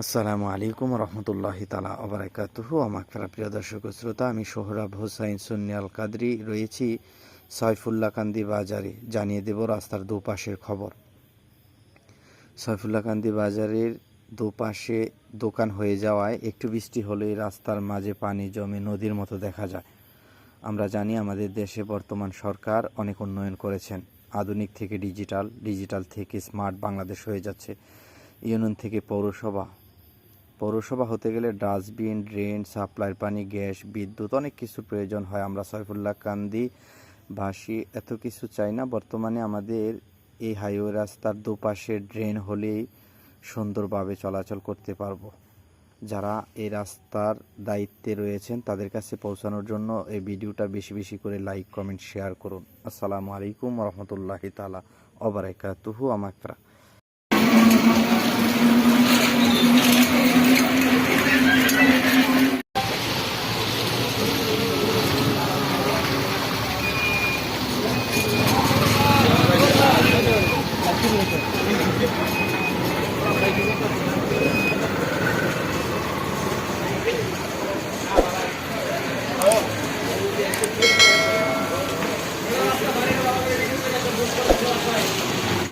আসসালামু আলাইকুম রহমতুল্লাহ তালা অবরাকাতুহু খেলা প্রিয় দর্শক শ্রোতা, আমি সোহরাব হোসাইন সুনিয়াল কাদরি রয়েছি সাইফুল্লাহ কান্দি বাজারে। জানিয়ে দেব রাস্তার দুপাশের খবর। সাইফুল্লাহ কান্দি বাজারের দুপাশে দোকান হয়ে যাওয়ায় একটু বৃষ্টি হলেই রাস্তার মাঝে পানি জমে নদীর মতো দেখা যায়। আমরা জানি আমাদের দেশে বর্তমান সরকার অনেক উন্নয়ন করেছেন। আধুনিক থেকে ডিজিটাল ডিজিটাল থেকে স্মার্ট বাংলাদেশ হয়ে যাচ্ছে। ইউনিয়ন থেকে পৌরসভা পৌরসভা হতে গেলে ডাস্টবিন, ড্রেন, সাপ্লাইয়ের পানি, গ্যাস, বিদ্যুৎ অনেক কিছু প্রয়োজন হয়। আমরা সৈফুল্লাহ কান্দি ভাসি এত কিছু চাই না। বর্তমানে আমাদের এই হাইওয়ে রাস্তার দুপাশে ড্রেন হলেই সুন্দরভাবে চলাচল করতে পারব। যারা এই রাস্তার দায়িত্বে রয়েছেন, তাদের কাছে পৌঁছানোর জন্য এই ভিডিওটা বেশি বেশি করে লাইক, কমেন্ট, শেয়ার করুন। আসসালামু আলাইকুম রহমতুল্লাহি তালা অবরাকাতুহু আমাকরা